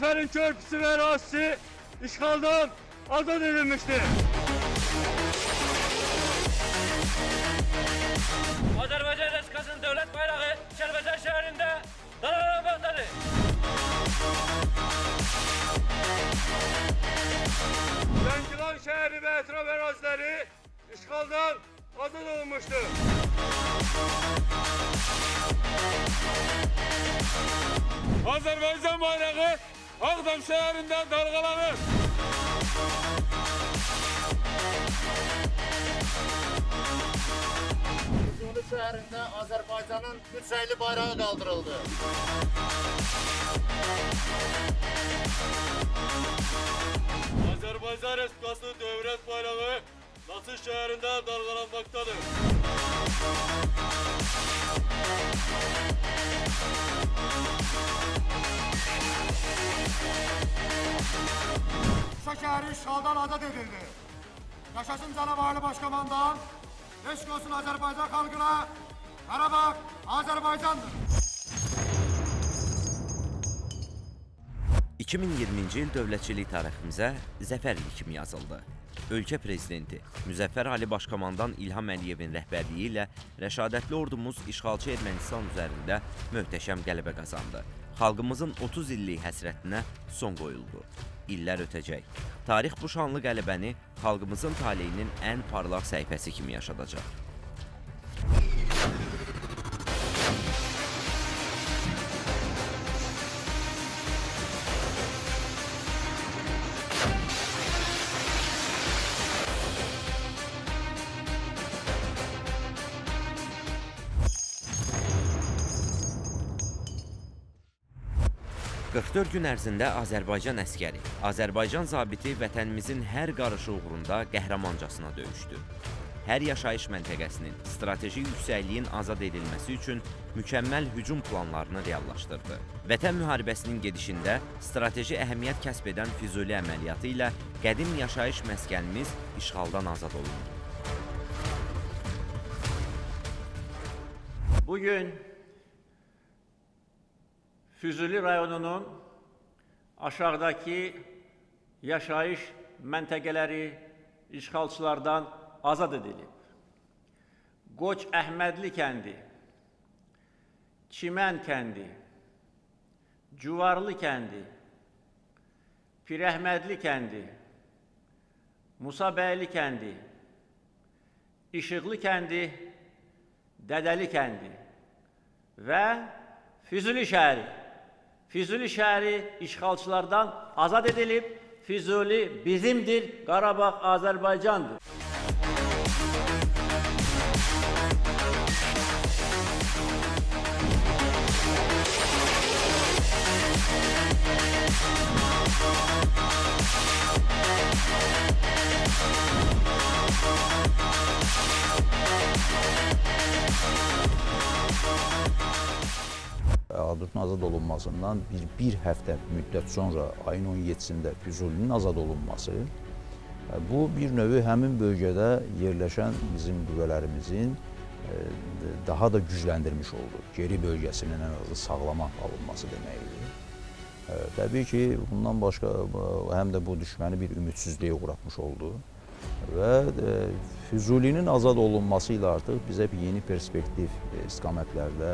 Müdaferin körpüsü ve arazisi işgaldan azat edilmiştir. Azerbaycan Respublikası'nın devlet bayrağı Çelbeze şehrinde dalgalanmaktadır. Zəngilan şəhəri və ətraf əraziləri işğaldan azad olunmuşdur. Azərbaycan bayrağı Ağdam şəhərində dalgalanır. Füzuli şehrinde Azerbaycan'ın Hüseyli bayrağı kaldırıldı. Azərbaycan Respublikası dövlət bayrağı Nasır şəhərində dalgalanmaktadır. Şuşa şehri işgaldan azat edildi. Yaşasın Ali Başkomandan. Eşk olsun Azerbaycan halkına. Karabağ Azerbaycan'dır. 2020-ci il dövlətçilik tariximizə zəfərlik kimi yazıldı. Ölkə prezidenti Müzəffər Ali Başkomandan İlham Əliyevin rəhbərliyi ilə rəşadətli ordumuz işğalçı Ermənistan üzərində möhtəşəm qələbə qazandı. Xalqımızın 30 illik həsrətinə son qoyuldu. İllər ötəcək. Tarix bu şanlı qələbəni xalqımızın taleyinin ən parlaq səhifəsi kimi yaşadacaq. – 44 gün ərzində Azərbaycan əskəri, Azərbaycan zabiti vətənimizin hər qarışı uğrunda qəhrəmancasına döyüşdü. Hər yaşayış məntəqəsinin strateji yüksəkliyin azad edilməsi üçün mükəmməl hücum planlarını reallaşdırdı. Vətən müharibəsinin gedişində strateji əhəmiyyət kəsb edən Füzuli əməliyyatı ilə qədim yaşayış məskənimiz işğaldan azad olundu. Bugün Füzuli rayonunun aşağıdaki yaşayış məntəqələri işğalçılardan azad edilib. Qoç Əhmədli kəndi, Çimən kəndi, Cuvarlı kəndi, Pirəhmədli kəndi, Musabəyli kəndi, İşıqlı kəndi, Dədəli kəndi və Füzuli şəhəri. Füzuli şəhəri işğalçılardan azad edilib. Füzuli bizimdir, Qarabağ Azərbaycandır. Adutun azad olunmasından bir, bir həftə müddət sonra ayın 17-sində Füzulinin azad olunması e, bu bir növü həmin bölgədə yerləşən bizim qüvvələrimizin e, daha da gücləndirmiş oldu. Geri bölgəsinin ən azı sağlama alınması deməkdir. E, Təbii ki, bundan başqa həm də bu düşməni bir ümidsizliyə uğratmış oldu və e, Füzulinin azad olunması ilə artıq bizə bir yeni perspektiv e, e,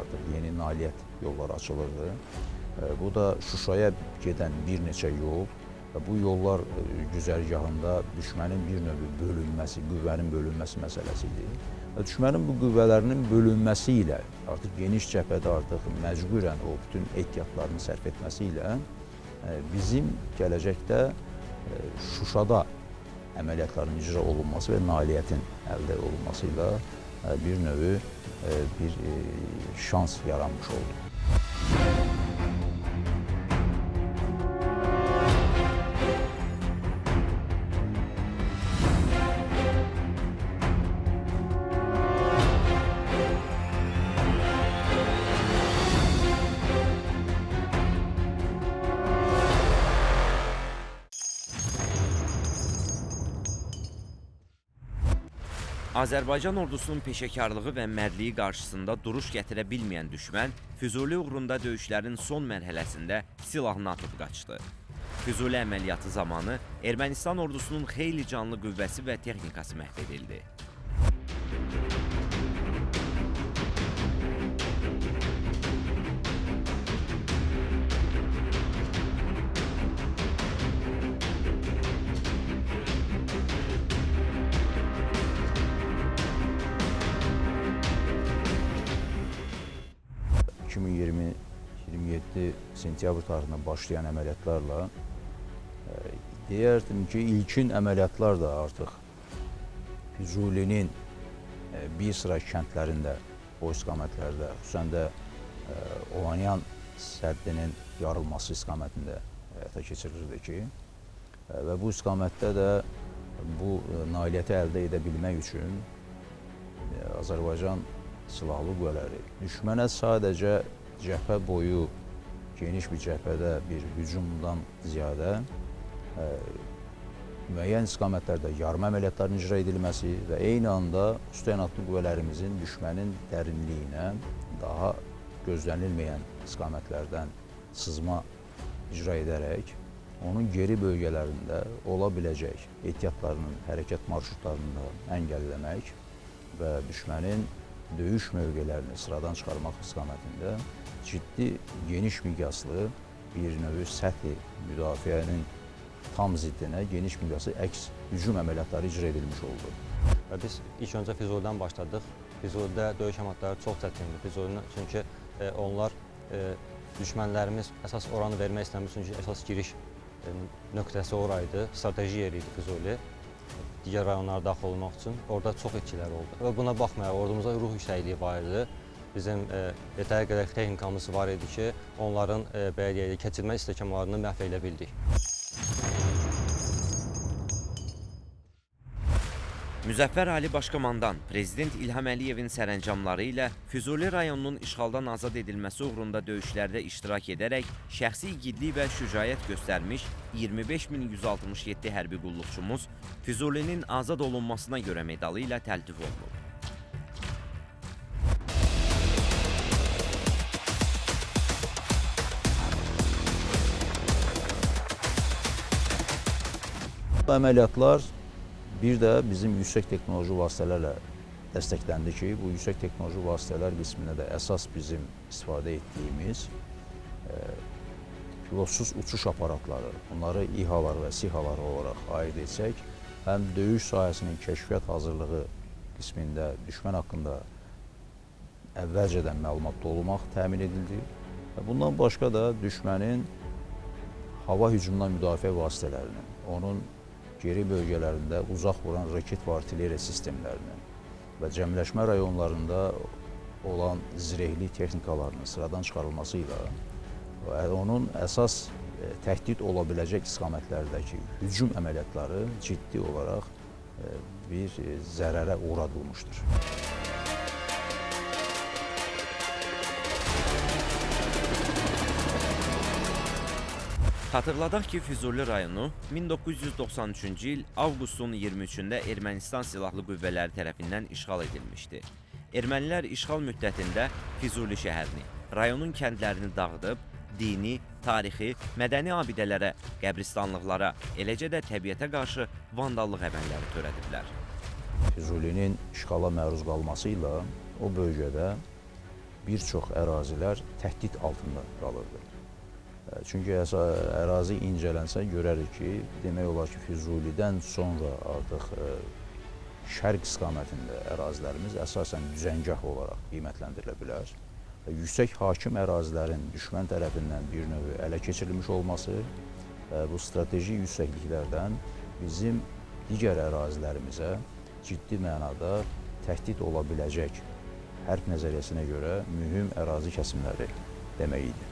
artıq yeni nailiyyət yolları açılırdı. E, Bu da Şuşaya gedən bir neçə yol və bu yollar e, güzərgahında düşmənin bir növ bölünməsi, qüvvənin bölünməsi məsələsi idi. Və düşmənin bu qüvvələrinin bölünməsi ilə artıq geniş cəbhədə artıq məcburən o bütün ehtiyatlarını sərf etməsi e, bizim gələcəkdə e, Şuşada əməliyyatların icra olunması və nailiyyətin əldə olunması ilə e, bir növü e, bir e, şans yaranmış oldu. Azərbaycan ordusunun peşəkarlığı və mərdliyi qarşısında duruş gətirə bilməyən düşmən Füzuli uğrunda döyüşlərin son mərhələsində silahını atıb qaçdı. Füzuli əməliyyatı zamanı Ermənistan ordusunun xeyli canlı qüvvəsi və texnikası məhv edildi. Sentyabr tarixindən başlayan əməliyyatlarla e, deyərdim ki, ilkin əməliyyatlar da artıq Füzulinin e, bir sıra kəndlərində, o istiqamətlərdə, xüsusən də e, Olanyan səddinin yarılması istiqamətində həyata keçirilirdi ki, və bu istiqamətdə də bu nailiyyəti əldə edə bilmək üçün Azərbaycan silahlı qüvvələri düşmənə sadəcə cəbhə boyu geniş bir cəbhədə bir hücumdan ziyadə e, müəyyən istiqamətlərdə yarım əməliyyatların icra edilməsi və eyni anda üstəyanatlı qüvvələrimizin düşmənin dərinliyinə daha gözlənilməyən istiqamətlərdən sızma icra edərək onun geri bölgələrində ola biləcək ehtiyatlarının hərəkət marşrutlarını da əngəlləmək və düşmənin döyüş mövqelərini sıradan çıxarmaq istiqamətində ciddi, geniş miqyaslı bir növ səthi müdafiənin tam ziddinə geniş miqyaslı əks hücum əməliyyatları icra edilmiş oldu. Biz ilk öncə Füzulidən başladıq. Füzulidə döyüş əməliyyatları çox çətindir. Füzulinin çünki e, onlar e, düşmənlərimiz əsas oranı vermək istəmir çünki əsas giriş e, nöqtəsi oraydı. Strateji yer idi. Digər rayonlara daxil olmaq üçün orada çox itkilər oldu. Və buna baxmayaraq ordumuza ruh yüksəkliyi var idi. Bizim e, yetəri qədər texnikamız var idi ki, onların e, belə deyək, keçirmə istəkamlarını məhv edə bildik. Müzəffər Ali Başkomandan Prezident İlham Əliyevin sərəncamları ilə Füzuli rayonunun işğaldan azad edilməsi uğrunda döyüşlərdə iştirak edərək şəxsi igidlik və şücaət göstərmiş 25167 hərbi qulluqçumuz Füzulinin azad olunmasına görə medalı ilə təltif olunub. Əməliyyatlar bir də bizim yüksək texnoloji vasitələrlə dəstəkləndi ki, bu yüksək texnoloji vasitələr qismində də əsas bizim istifadə etdiyimiz e, pilotsuz uçuş aparatları, bunları İHAlar və SİHAlar olaraq ayırd etsək, həm döyüş sahəsinin kəşfiyyat hazırlığı qismində düşmən haqqında əvvəlcədən məlumatlı olmaq təmin edildi. Və bundan başqa da düşmənin hava hücumundan müdafiə vasitələrinin, onun geri bölgələrində uzaq vuran raket və artilleriya sistemlərinin və cəmləşmə rayonlarında olan zirehli texnikalarının sıradan çıxarılması ilə və onun əsas e, təhdid ola biləcək istiqamətlərdəki hücum əməliyyatları ciddi olaraq e, bir e, zərərə uğradılmışdır. Xatırladaq ki, Füzuli rayonu 1993-cü il avqustun 23-də Ermənistan silahlı qüvvələri tərəfindən işğal edilmişdi. Ermənilər işğal müddətində Füzuli şəhərini, rayonun kəndlərini dağıdıb, dini, tarixi, mədəni abidələrə, qəbristanlıqlara, eləcə də təbiətə qarşı vandallıq əməlləri törədiblər. Füzulinin işğala məruz qalması ilə o bölgədə bir çox ərazilər təhdid altında qalırdı. Çünki ərazi incələnsə görərik ki, demək olar ki, Füzulidən sonra artıq şərq istiqamətində ərazilərimiz əsasən düzəngah olaraq qiymətləndirilə bilər. Yüksək hakim ərazilərin düşmən tərəfindən bir növ ələ keçirilmiş olması bu strateji yüksəkliklərdən bizim digər ərazilərimizə ciddi mənada təhdid ola biləcək hərb nəzəriyyəsinə görə mühüm ərazi kəsimləri demək idi.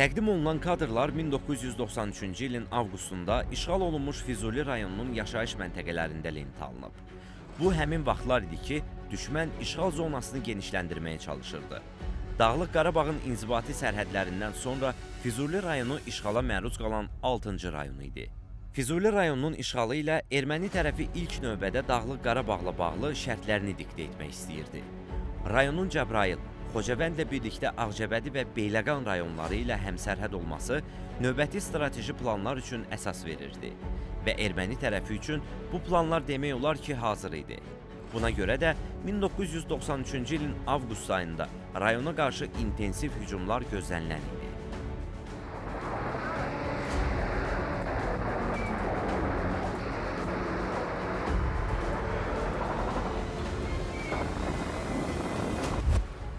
Təqdim olunan kadrlar 1993-cü ilin avqustunda işğal olunmuş Füzuli rayonunun yaşayış məntəqələrində lentə alınıb. Bu həmin vaxtlar idi ki, düşmən işğal zonasını genişləndirməyə çalışırdı. Dağlıq Qarabağın inzibati sərhədlərindən sonra Füzuli rayonu işğala məruz qalan 6-cı rayon idi. Füzuli rayonunun işğalı ilə erməni tərəfi ilk növbədə Dağlıq Qarabağla bağlı şərtlərini diktə etmək istəyirdi. Rayonun Cəbrayıl, Xocavəndlə birlikdə Ağcabədi və Beyləqan rayonları ilə həmsərhəd olması növbəti strateji planlar üçün əsas verirdi və erməni tərəfi üçün bu planlar demək olar ki, hazır idi. Buna görə də 1993-cü ilin avqust ayında rayona qarşı intensiv hücumlar gözlənilən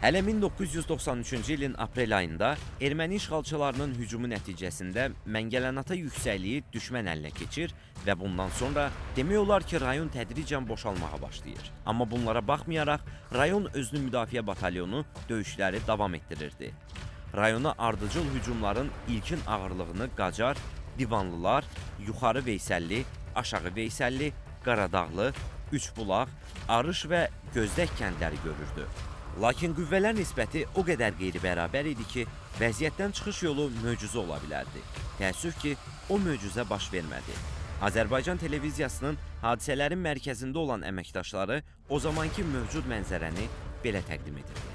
Hələ 1993-cü ilin aprel ayında erməni işğalçılarının hücumu nəticəsində Məngələnata yüksəkliyi düşmən əlinə keçir və bundan sonra demək olar ki, rayon tədricən boşalmağa başlayır. Amma bunlara baxmayaraq rayon özünü müdafiə batalyonu döyüşləri davam etdirirdi. Rayona ardıcıl hücumların ilkin ağırlığını Qacar, Divanlılar, Yuxarı Veysəlli, Aşağı Veysəlli, Qaradağlı, Üçbulaq, Arış və Gözdək kəndləri görürdü. Lakin qüvvələr nisbəti o qədər qeyri-bərabər idi ki, vəziyyətdən çıxış yolu möcüzə ola bilərdi. Təəssüf ki, o möcüzə baş vermədi. Azərbaycan televiziyasının hadisələrin mərkəzində olan əməkdaşları o zamanki mövcud mənzərəni belə təqdim edirdi.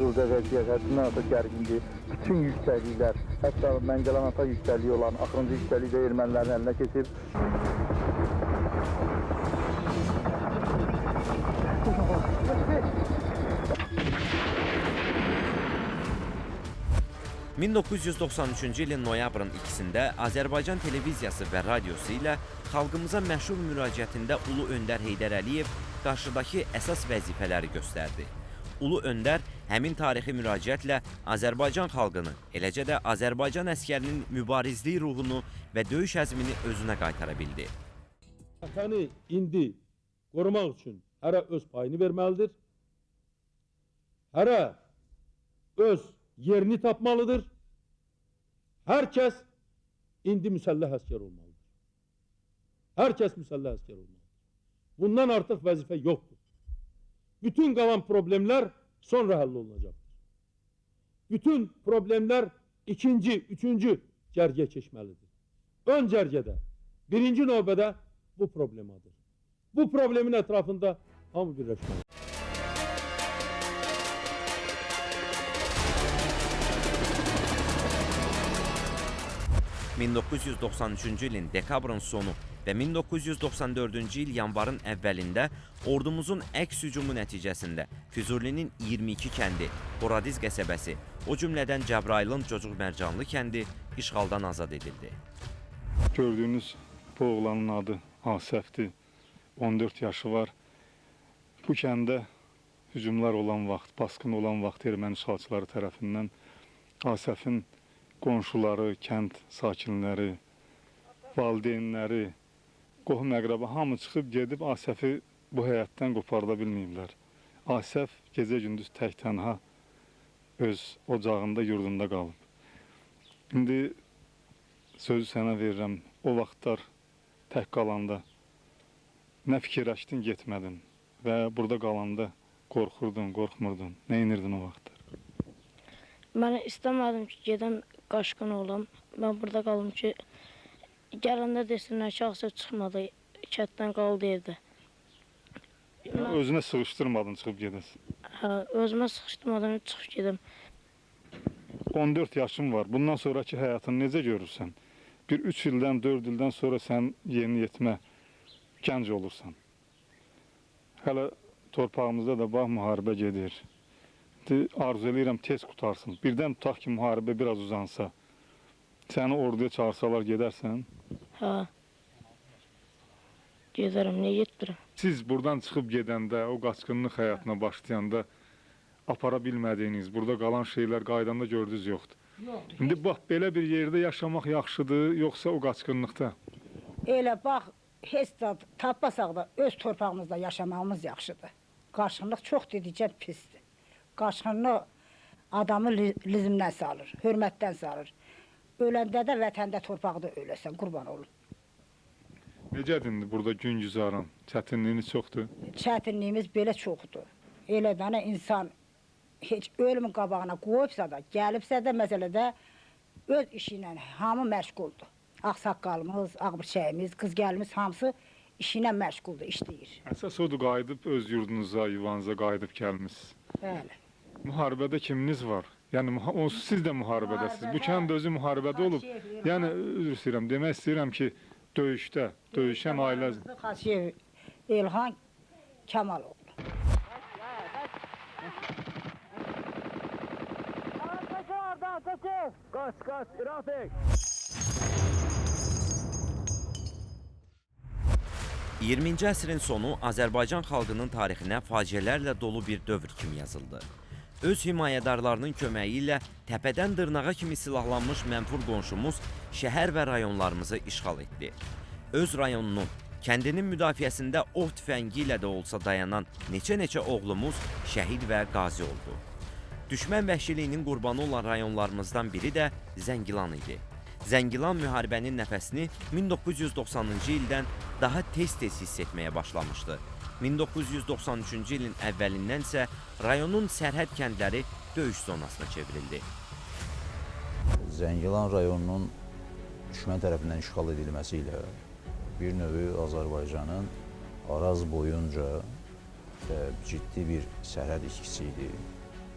Burada vəziyyət həddindən artıq gərgindir. Bütün yüksəkliklər, hətta Məngəlan ata yüksəkliyi olan axırıncı yüksəklik də ermənilərin əlinə keçib. 1993-cü ilin noyabrın 2-də Azərbaycan televiziyası və radiosu ilə xalqımıza məşhur müraciətində Ulu Öndər Heydər Əliyev qarşıdakı əsas vəzifələri göstərdi. Ulu Öndər həmin tarixi müraciətlə Azərbaycan xalqını, eləcə də Azərbaycan əskərinin mübarizlik ruhunu və döyüş əzmini özünə qaytara bildi. Vətəni indi qorumaq üçün hərə öz payını verməlidir. Hərə öz yerini tapmalıdır. Hər kəs indi müsəlləh əskər olmalıdır. Hər kəs müsəlləh əskər olmalıdır. Bundan artıq vəzifə yoxdur. Bütün qalan problemlər sonra həll olunacaqdır. Bütün problemlər ikinci, üçüncü cərgə keçməlidir. Ön cərgədə, birinci növbədə bu problemadır. Bu problemin ətrafında hamı birləşməlidir. 1993-cü ilin dekabrın sonu və 1994-cü il yanvarın əvvəlində ordumuzun əks hücumu nəticəsində Füzulinin 22 kəndi, Horadiz qəsəbəsi, o cümlədən Cəbrailin Cocuq Mərcanlı kəndi işğaldan azad edildi. Gördüyünüz bu oğlanın adı Asəfdir. 14 yaşı var. Bu kəndə hücumlar olan vaxt, basqın olan vaxt erməni işğalçıları tərəfindən Asəfin qonşuları, kənd sakinləri, valideynləri, qohum əqrəba hamı çıxıb gedib Asəfi bu həyatdan qoparda bilməyiblər. Asəf gecə-gündüz tək tənha öz ocağında, yurdunda qalıb. İndi sözü sənə verirəm. O vaxtlar tək qalanda nə fikirləşdin, getmədin və burada qalanda qorxurdun, qorxmurdun. Nə edirdin o vaxtlar? Mən istəmədim ki, gedəm qaşqın olam. Mən burada qalım ki, gələndə desinlər ki, Ağsa çıxmadı, kətdən qaldı evdə. Yəni, özünə sığışdırmadın çıxıb gedəsən. Hə, özümə sıxışdırmadan çıxıb gedim. 14 yaşın var. Bundan sonraki həyatını necə görürsən? Bir 3 ildən, 4 ildən sonra sən yeni yetmə gənc olursan. Hələ torpağımızda da bax müharibə gedir. İndi Arzu eləyirəm tez qutarsın. Birdən tutaq ki, müharibə biraz uzansa. Səni orduya çağırsalar gedərsən. Hə. Gedərəm, niyə getmirəm? Siz buradan çıxıb gedəndə, o qaçqınlıq həyatına başlayanda apara bilmədiyiniz, burada qalan şeylər qaydanda gördünüz yoxdur. İndi bax belə bir yerdə yaşamaq yaxşıdır, yoxsa o qaçqınlıqda? Elə bax, heç də tapmasaq da öz torpağımızda yaşamağımız yaxşıdır. Qaçqınlıq çox dedikcə pisdir. Qaçqınlıq adamı li- lizmdən salır, hörmətdən salır. Öləndə də vətəndə torpaqda öləsən, qurban olun. Necədir indi burada gün güzaran? Çətinliyi çoxdur. Çətinliyimiz belə çoxdur. Elə dənə insan heç ölümün qabağına qoyubsa da, gəlibsə də məsələdə öz işi ilə hamı məşğuldur. Ağsaqqalımız, ağbirçəyimiz, qız gəlimiz hamısı işi ilə məşğuldur, işləyir. Əsas odur qayıdıb öz yurdunuza, yuvanıza qayıdıb gəlmisiniz. Bəli. Müharibədə kiminiz var? Yəni müha- onsuz siz də müharibədəsiniz. Bu kənd özü müharibədə olub. Yəni üzr istəyirəm, demək istəyirəm ki, döyüşdə, döyüşən ailə Xasiyev Elxan Kamaloğlu. Kaç kaç Rafik. 20-ci əsrin sonu Azərbaycan xalqının tarixinə faciələrlə dolu bir dövr kimi yazıldı. Öz himayədarlarının köməyi ilə təpədən dırnağa kimi silahlanmış mənfur qonşumuz şəhər və rayonlarımızı işğal etdi. Öz rayonunun, kəndinin müdafiəsində ov tüfəngi ilə də olsa dayanan neçə-neçə oğlumuz şəhid və qazi oldu. Düşmən vəhşiliyinin qurbanı olan rayonlarımızdan biri də Zəngilan idi. Zəngilan müharibənin nəfəsini 1990-cı ildən daha tez-tez hiss etməyə başlamışdı. 1993-cü ilin əvvəlindən isə rayonun sərhəd kəndləri döyüş zonasına çevrildi. Zəngilan rayonunun düşmən tərəfindən işğal edilməsi ilə bir növü Azərbaycanın Araz boyunca e, ciddi bir sərhəd itkisi idi.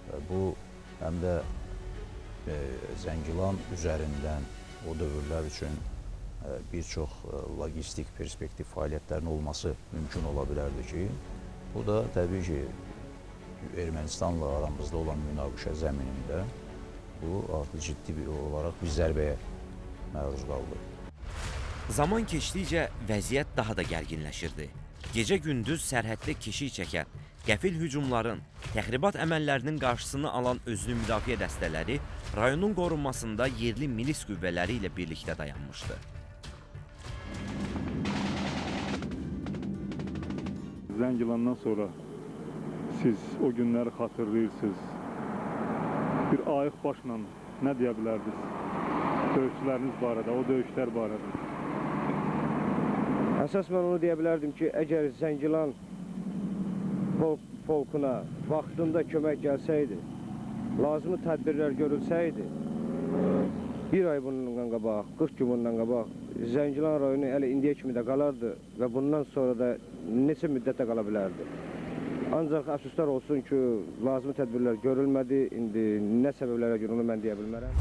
Və Bu həm də e, Zəngilan üzərindən o dövrlər üçün e, bir çox e, logistik perspektiv fəaliyyətlərin olması mümkün ola bilərdi ki, bu da təbii ki, Ermənistanla aramızda olan münaqişə zəminində bu artıq ciddi bir olaraq bir zərbəyə məruz qaldı. Zaman keçdikcə vəziyyət daha da gərginləşirdi. Gecə-gündüz sərhəddə keşik çəkən, qəfil hücumların, təxribat əməllərinin qarşısını alan özlü müdafiə dəstələri rayonun qorunmasında yerli milis qüvvələri ilə birlikdə dayanmışdı. Zəngilandan sonra siz o günləri xatırlayırsınız. Bir ayıq başla nə deyə bilərdiniz? Döyüşçüləriniz barədə, o döyüşlər barədə. Əsas mən onu deyə bilərdim ki, əgər Zəngilan pol polkuna vaxtında kömək gəlsəydi, lazımi tədbirlər görülsəydi, bir ay bundan qabaq, 40 gün bundan qabaq Zəngilan rayonu hələ indiyə kimi də qalardı və bundan sonra da neçə müddətə qala bilərdi. Ancaq əfsuslar olsun ki, lazımi tədbirlər görülmədi. İndi nə səbəblərə görə onu mən deyə bilmərəm.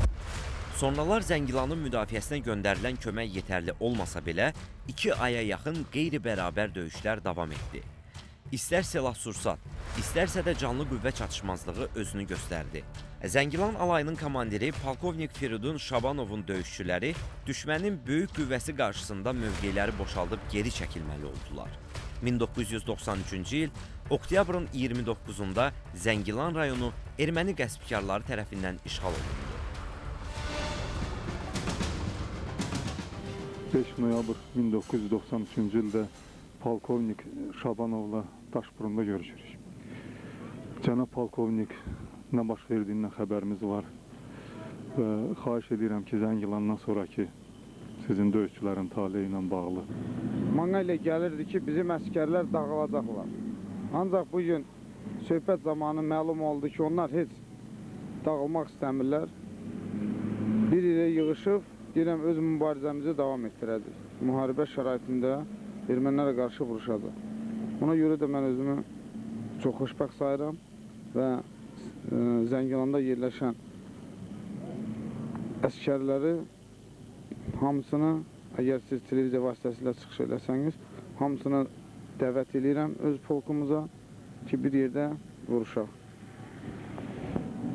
Sonralar Zəngilanın müdafiəsinə göndərilən kömək yetərli olmasa belə, 2 aya yaxın qeyri-bərabər döyüşlər davam etdi. İstər silah-sursat, istərsə də canlı qüvvə çatışmazlığı özünü göstərdi. Zəngilan alayının komandiri polkovnik Firidun Şabanovun döyüşçüləri düşmənin böyük qüvvəsi qarşısında mövqeləri boşaldıb geri çəkilməli oldular. 1993-cü il oktyabrın 29-da Zəngilan rayonu erməni qəsbkarları tərəfindən işğal olundu. 5 noyabr 1993-cü ildə polkovnik Şabanovla Daşburunda görüşürük. Cənab polkovnik nə baş verdiyindən xəbərimiz var və xahiş edirəm ki, Zəngilandan sonraki sizin döyüşçülərin taleyi ilə bağlı Mənə elə gəlirdi ki, bizim əskərlər dağılacaqlar. Ancaq bu gün söhbət zamanı məlum oldu ki, onlar heç dağılmaq istəmirlər. Bir ilə yığışıb, deyirəm, öz mübarizəmizi davam etdirəcək. Müharibə şəraitində ermənilərə qarşı vuruşacaq. Ona görə də mən özümü çox xoşbəxt sayıram və e, Zəngilanda yerləşən əskərləri hamısını əgər siz televiziya vasitəsilə çıxış eləsəniz, hamısını dəvət edirəm öz polkumuza ki, bir yerdə vuruşaq.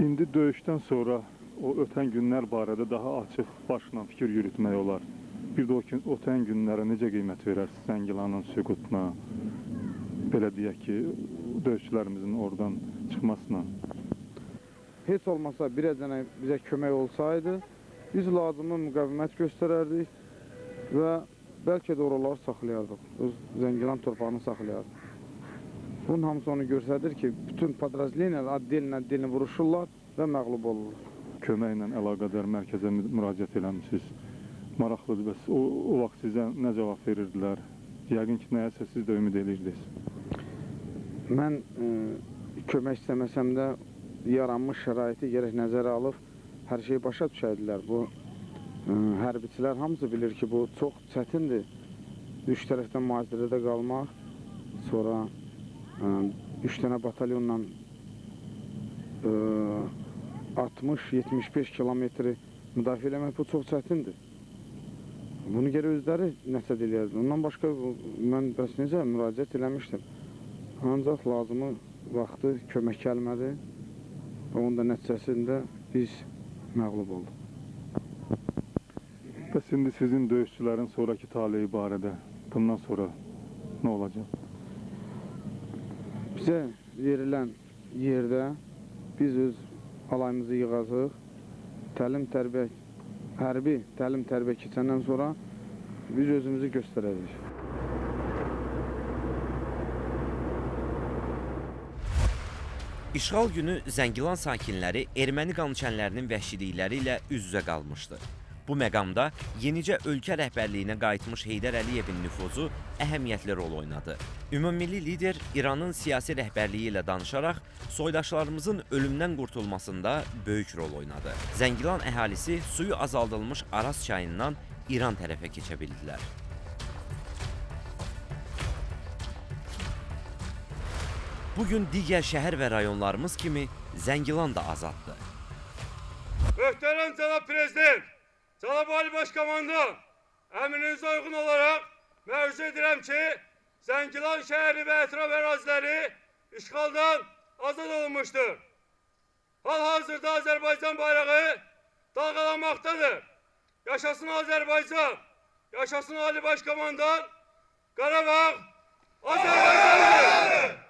İndi döyüşdən sonra o ötən günlər barədə daha açıq başla fikir yürütmək olar. Bir də o gün ötən günlərə necə qiymət verərsiniz Zəngilanın süqutuna? Belə deyək ki, döyüşçülərimizin oradan çıxmasına. Heç olmasa bir dənə bizə kömək olsaydı, biz lazımı müqavimət göstərərdik və bəlkə də oraları saxlayardıq, öz Zəngilan torpağını saxlayardıq. Bunun hamısı onu göstərir ki, bütün podrazleniyalar addelin addelin vuruşurlar və məğlub olurlar. Köməklə əlaqədar mərkəzə mü- müraciət eləmisiniz. Maraqlıdır bəs o, o vaxt sizə nə cavab verirdilər? Yəqin ki, nəyəsə siz də ümid edirdiniz. Mən e, kömək istəməsəm də yaranmış şəraiti gərək nəzərə alıb hər şeyi başa düşəydilər. Bu ə, hərbiçilər hamısı bilir ki, bu çox çətindir. Üç tərəfdən mühasirədə qalmaq, sonra ə, üç dənə batalyonla 60-75 kilometri müdafiə eləmək bu çox çətindir. Bunu geri özləri nəsə eləyərdi. Ondan başqa mən bəs necə müraciət eləmişdim. Ancaq lazımı vaxtı kömək gəlmədi onun da nəticəsində biz məğlub olduq. Bəs indi sizin döyüşçülərin sonraki taleyi barədə bundan sonra nə olacaq? Bizə verilən yerdə biz öz alayımızı yığacaq. Təlim tərbiyə hərbi təlim tərbiyə keçəndən sonra biz özümüzü göstərəcəyik. İşğal günü Zəngilan sakinləri erməni qançənlərinin vəhşilikləri ilə üz-üzə qalmışdı. Bu məqamda yenicə ölkə rəhbərliyinə qayıtmış Heydər Əliyevin nüfuzu əhəmiyyətli rol oynadı. Ümummilli lider İranın siyasi rəhbərliyi ilə danışaraq soydaşlarımızın ölümdən qurtulmasında böyük rol oynadı. Zəngilan əhalisi suyu azaldılmış Araz çayından İran tərəfə keçə bildilər. Bugün digər şəhər və rayonlarımız kimi Zəngilan da azaddır. Muhterem Cenab Prezident, Cenab Ali Başkomandan, emrinize uygun olarak mevzu edirəm ki, Zəngilan şəhəri və ətraf əraziləri işğaldan azad olunmuşdur. Hal-hazırda Azərbaycan bayrağı dalgalanmaktadır. Yaşasın Azərbaycan, yaşasın Ali Başkomandan, Qarabağ Azərbaycandır.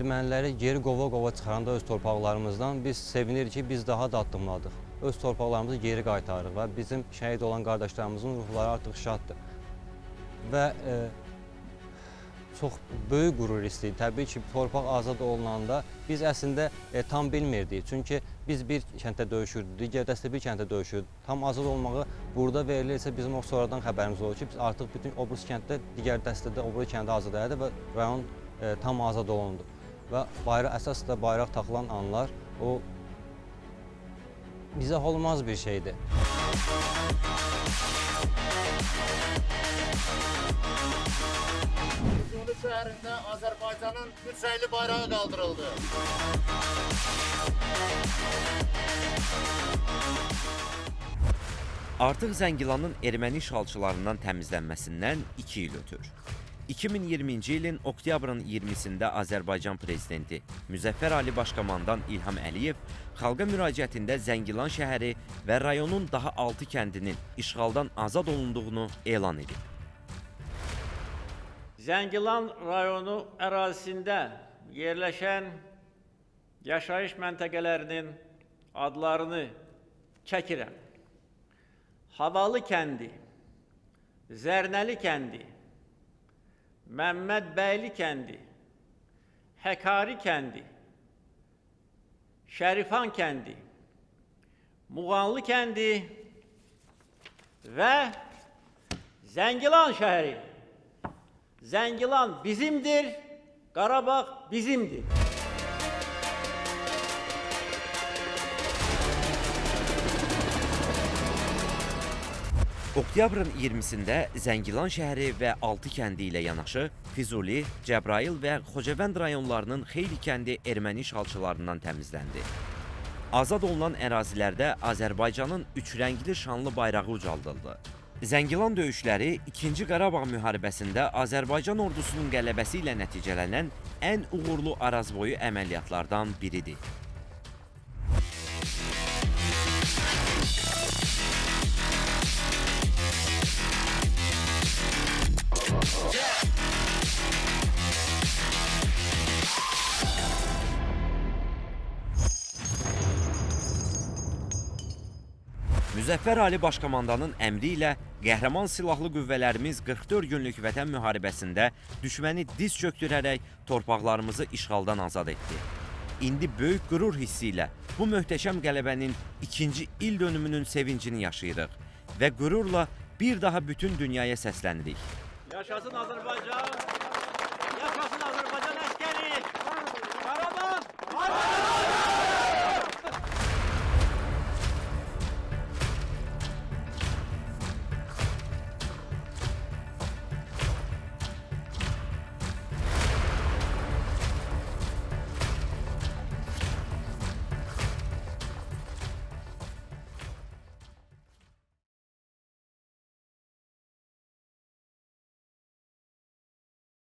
Erməniləri geri qova-qova çıxaranda öz torpaqlarımızdan biz sevinirik ki, biz daha da addımladıq. Öz torpaqlarımızı geri qaytarırıq və bizim şəhid olan qardaşlarımızın ruhları artıq şaddır. Və e, çox böyük qürur hissi. Təbii ki, torpaq azad olunanda biz əslində e, tam bilmirdik. Çünki biz bir kənddə döyüşürdük, digər dəstə bir kənddə döyüşürdü. Tam azad olmağı burada verilirsə bizim o sonradan xəbərimiz olur ki, biz artıq bütün o biri kənddə, digər dəstədə o biri kəndə azad elədi və rayon e, tam azad olundu. Və bayraq əsas da bayraq taxılan anlar o izah olmaz bir şeydir. Füzuli şəhərində Azərbaycanın yüksəkli bayrağı qaldırıldı. Artıq Zəngilanın erməni işğalçılarından təmizlənməsindən 2 il ötür. 2020-ci ilin oktyabrın 20-sində Azərbaycan prezidenti Müzəffər Ali Başkomandan İlham Əliyev xalqa müraciətində Zəngilan şəhəri və rayonun daha 6 kəndinin işğaldan azad olunduğunu elan edib. Zəngilan rayonu ərazisində yerləşən yaşayış məntəqələrinin adlarını çəkirəm. Havalı kəndi, Zərnəli kəndi, Məmmədbəyli kəndi, Həkari kəndi, Şərifan kəndi, Muğanlı kəndi və Zəngilan şəhəri. Zəngilan bizimdir, Qarabağ bizimdir. Oktyabrın 20-sində Zəngilan şəhəri və 6 kəndi ilə yanaşı Füzuli, Cəbrayıl və Xocavənd rayonlarının xeyli kəndi erməni işğalçılarından təmizləndi. Azad olunan ərazilərdə Azərbaycanın üçrəngli şanlı bayrağı ucaldıldı. Zəngilan döyüşləri 2-ci Qarabağ müharibəsində Azərbaycan ordusunun qələbəsi ilə nəticələnən ən uğurlu arazboyu əməliyyatlardan biridir. Müzəffər Ali Başkomandanın əmri ilə qəhrəman silahlı qüvvələrimiz 44 günlük vətən müharibəsində düşməni diz çöktürərək torpaqlarımızı işğaldan azad etdi. İndi böyük qürur hissi ilə bu möhtəşəm qələbənin ikinci il dönümünün sevincini yaşayırıq və qürurla bir daha bütün dünyaya səslənirik. Yaşasın Azərbaycan.